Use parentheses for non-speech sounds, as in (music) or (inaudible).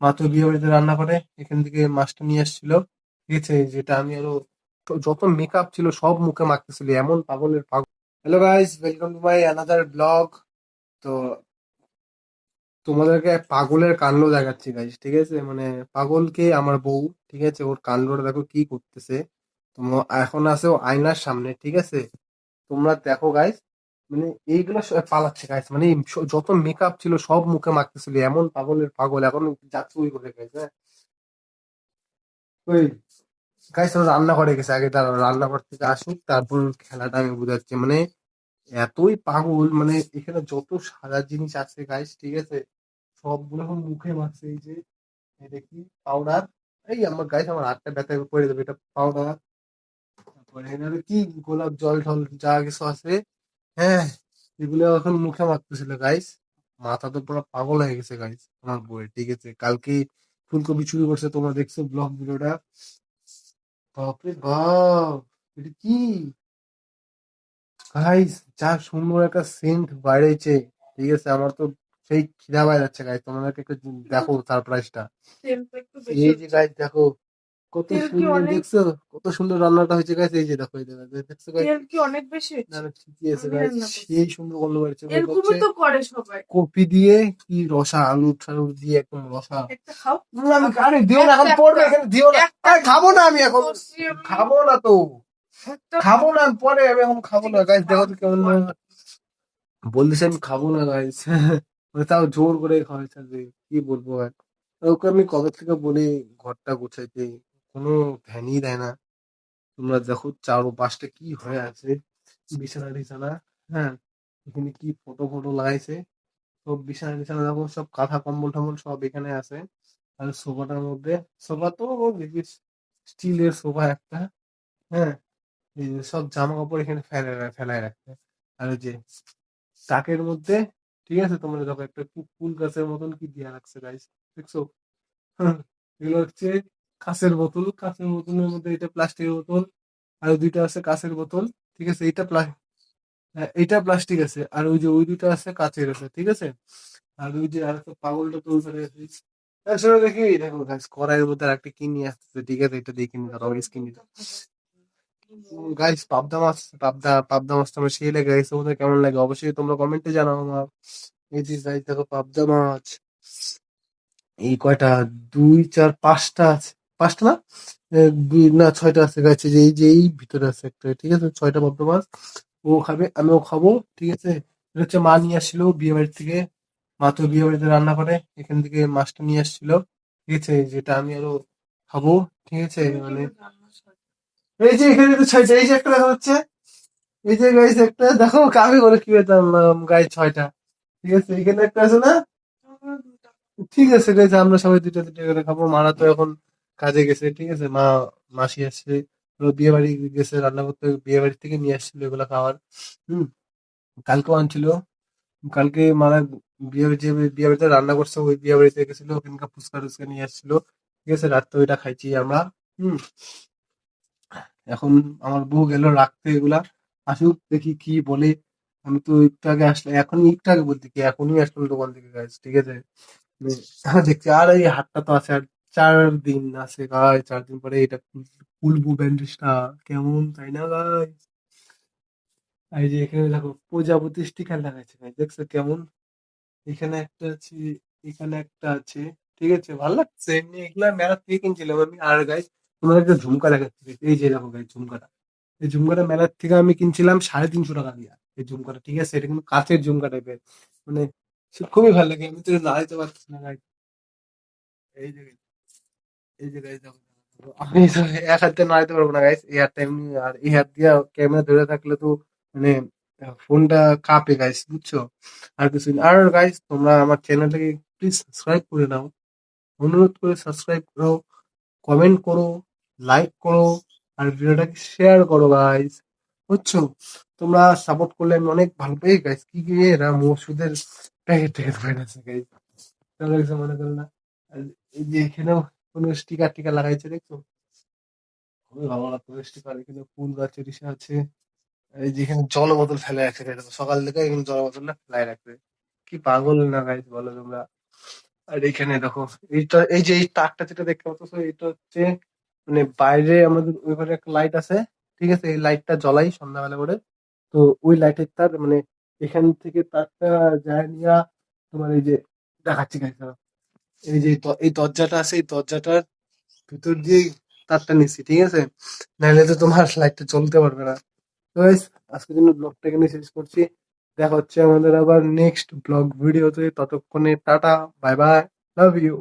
মা তো বিয়ে বাড়িতে রান্না করে, এখান থেকে মাছটা নিয়ে আসছিল। ঠিক আছে যেটা আমি আরও যত মেকআপ ছিল সব মুখে মাখতেছিল, এমন পাগলের পাগল hello guys welcome to my another blog তো তোমাদেরকে পাগলের কাণ্ড দেখাচ্ছি গাইস ঠিক আছে? মানে পাগলকে আমার বউ, ঠিক আছে? ওর কাণ্ডটা দেখো কি করতেছে। তোমরা এখন আছে ও আয়নার সামনে, ঠিক আছে? তোমরা দেখো গাইস মানে এইগুলো পালাচ্ছে গাইস মানে যত মেকআপ ছিল সব মুখে মাখতেছিল। এমন পাগলের পাগল। এখন যাচ্ছে ওই করে গাইস হ্যাঁ? ওই গাইস রান্না করে গেছে। আগে তার রান্নাঘর থেকে আসুক, তারপর খেলাটা আমি বুঝাচ্ছি। মানে এতই পাগল মানে এখানে যত সাদা জিনিস আছে গাইস ঠিক আছে? সবগুলো এখন মুখে মাখছে। এই যে দেখি পাউডার এই আমার গাইস আমার হাতটা ব্যথা করে দেবে। এটা পাউডার তারপরে এখানে কি? গোলাপ জল টল যা কিছু আছে। হ্যাঁ এগুলো এখন মুখে মাখতেছিল গাইস মাথা তো পুরো পাগল হয়ে গেছে গাইস আমার বউয়ের ঠিক আছে? কালকে ফুলকপি চুরি করছে তোমরা দেখছ ব্লগ ভিডিওটা? বাপরে বাপ এটা কি? গাইস যা সুন্দর একটা সেন্ট বাইরেছে ঠিক আছে? আমার তো সেই খিদা পাই যাচ্ছে গাইস তোমাদেরকে একটু দেখো সারপ্রাইজটা তেল তো এই যে। গাইস দেখো কত সুন্দর দেখছ? কত সুন্দর রান্নাটা হয়েছে গাইস এই যে দেখো এই দেখো দেখছ গাইস তেল কি অনেক বেশি? না হচ্ছে না ঠিকই আছে গাইস সেই সুন্দর গন্ধ বেরোচ্ছে মনে এরকমই তো করে সবাই। কপি দিয়ে কি রসা আলু টালু দিয়ে একদম রসা। একটা খাও। না, আমি আরে দিও না এখন পড়বে এখানে দিও না। আরে খাব না আমি এখন। খাব না তো। খাব না পরে আমি এখন খাব না। গাইস দেখো তো কেমন বলতেছি আমি খাব না গাইস (laughs) মানে তাও জোর করে খাওয়াইছে কি বলব আর। ওকে আমি কবে থেকে বলি ঘরটা গুছাইতে। কোনো ধ্যানই দেয় না। তোমরা দেখো চারো পাঁচটা কি হয়ে আছে, বিছানা টিছানা হ্যাঁ? এখানে কি ফটো ফটো লাগাইছে? সব বিছানা টিছানা, দেখো সব কাঁথা, কম্বল টম্বল সব এখানে আছে। আর সোফাটার মধ্যে, সোফা তো স্টিলের সোফা একটা হ্যাঁ? সব জামা কাপড় এখানে ফেলায় ফেলায় রাখতে আর যে তাকের মধ্যে, ঠিক আছে? তোমরা দেখো একটা ফুল গাছের মতন কি দিয়া রাখছে গাইস দেখছ? (laughs) এগুলো হচ্ছে কাঁচের বোতল, কাঁচের বোতলের মধ্যে এটা প্লাস্টিকের বোতল, আর ওই দুইটা আছে কাঁচের বোতল, ঠিক আছে? এটা এটা প্লাস্টিক আছে, আর ওই যে ওই দুইটা আছে কাঁচের আছে, ঠিক আছে? আর ওই যে আর একটা পাগলটা তো ওইখানে আছে। আসলে দেখি দেখো গাইস কড়াইয়ের মধ্যে একটা কি নিয়ে আসতেছে, ঠিক আছে? এটা দেখে নি দাঁড়াও স্কিন গাইস পাবদা মাছ, পাবদা পাবদা মাছটা আমার সেই লাগে গাইস তোমাদের কেমন লাগে? অবশ্যই তোমরা কমেন্টে জানাও আমার। এই যে গাইস দেখো পাবদা মাছ। এই কয়টা? দুই, চার, পাঁচটা আছে। পাঁচটা না? না ছয়টা আছে এই যে এই যে এই ভিতরে আছে একটা ঠিক আছে? ছয়টা পাবদা মাছ। ও খাবে আমিও খাব ঠিক আছে? এটা হচ্ছে মা নিয়ে আসছিল বিয়ে বাড়ি থেকে। মা তো বিয়ে বাড়িতে রান্না করে এখান থেকে মাছটা নিয়ে আসছিল। ঠিক আছে? যেটা আমি আরও খাব ঠিক আছে? মানে এই যে এখানে তো ছয়টা এই যে একটা দেখা যাচ্ছে। এই যে গাইস একটা দেখো কাবে করে কি পেতাম গাইস ছয়টা। ঠিক আছে? এখানে একটা আছে না? ঠিক আছে গাইস আমরা সবাই দুটো দুটো করে খাব। মারা তো এখন কাজে গেছে, ঠিক আছে? মা, মাসি আসছে বিয়ে বাড়ি গেছে রান্না করতে বিয়ে বাড়ি থেকে নিয়ে আসছিল এগুলো খাওয়ার, হম? কালকেও আনছিল। কালকে মারা বিয়ে যে বিয়ে বাড়িতে রান্না করছে, ওই বিয়ে বাড়িতে গেছিল, ওখানকার ফুচকা টুচকা নিয়ে আসছিল। ঠিক আছে? রাত্রে ওইটা খাইছি আমরা, হম? এখন আমার বউ গেল রাখতে এগুলা, আসুক, দেখি কি বলে। আমি তো একটু আগে আসলাম এখন একটু আগে বলতে কি, এখনই আসলাম দোকান থেকে গাইস ঠিক আছে? দেখছি, আর, এই হাটটা তো আছে আর চার দিন আছে গাই চার দিন পরে এটা খুল- খুলবো ব্যান্ডেজটা কেমন, তাই না গাই এই যে এখানে দেখো প্রজাপতি স্টিকার লাগাইছে ভাই দেখছ কেমন? এখানে একটা আছে, এখানে একটা আছে, ঠিক আছে? ভালো লাগছে, এমনি এগুলা মেলা থেকে কিনছিলাম আমি। আর গাই তোমার একটা ঝুমকা দেখাচ্ছি এই যে দেখো গাই ঝুমকাটা। এই ঝুমকাটা মেলার থেকে আমি কিনছিলাম সাড়ে তিনশো টাকা দিয়ে, এই ঝুমকাটা, ঠিক আছে? এটা কিন্তু কাঁচের ঝুমকা টাইপের মানে খুবই ভালো লাগে, আমি তো দাঁড়াইতে পারছি না গাই এই যে আমি এক হাতে নাড়াইতে পারব না গাইস এই হাতটা এমনি আর এই হাত দিয়ে ক্যামেরা ধরে থাকলে তো মানে ফোনটা কাঁপে গাইস বুঝছ? আর কিছু আর গাইস তোমরা আমার চ্যানেলটাকে প্লিজ সাবস্ক্রাইব করে নাও। অনুরোধ করে সাবস্ক্রাইব করো কমেন্ট করো লাইক করো, আর ভিডিওটাকে শেয়ার করো গাইস বুঝছ? তোমরা সাপোর্ট করলে আমি অনেক ভালো পাই গাইস কি কি এরা ওষুধের প্যাকেট ট্যাকেট বানাচ্ছে গাইস তাহলে মনে করো না এখানেও কোনো স্টিকার টিকার লাগাইছে, দেখছ? খুবই ভালো লাগতো স্টিকার এখানে ফুল গাছের ইসে আছে। এই যেখানে জল বোতল ফেলে রাখছে সকাল থেকে এখানে জল বোতলটা ফেলাই রাখবে। কি পাগল না গাইস বলো তোমরা? আর এখানে দেখো, এইটা, এই যে এই তারটা যেটা দেখতে পাচ্ছ এটা হচ্ছে মানে বাইরে আমাদের ওই ঘরে একটা লাইট আছে, ঠিক আছে? এই লাইটটা জ্বলাই সন্ধ্যাবেলা করে। তো ওই লাইটের তার মানে এখান থেকে তারটা যায় নিয়ে তোমার এই যে দেখাচ্ছি দাঁড়াও। এই যে এই দরজাটা আছে, এই দরজাটার ভিতর দিয়ে তারটা নিচ্ছি ঠিক আছে? নাহলে তো তোমার লাইটটা চলতে পারবে না। তো আজকের জন্য ব্লগটা এখানে শেষ করছি। দেখা হচ্ছে আমাদের আবার নেক্সট ব্লগ ভিডিওতে ততক্ষণে tata bye bye love you